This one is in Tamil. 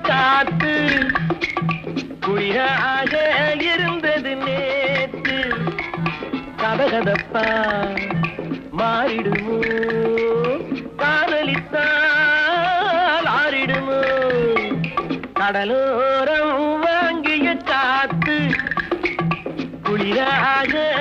காத்து குளிராக இருந்தது நேத்து. கதகதப்பா மாறிடுமோ? காதலித்தால் ஆறிடுமோ? கடலோரம் வாங்கிய காத்து குளிராக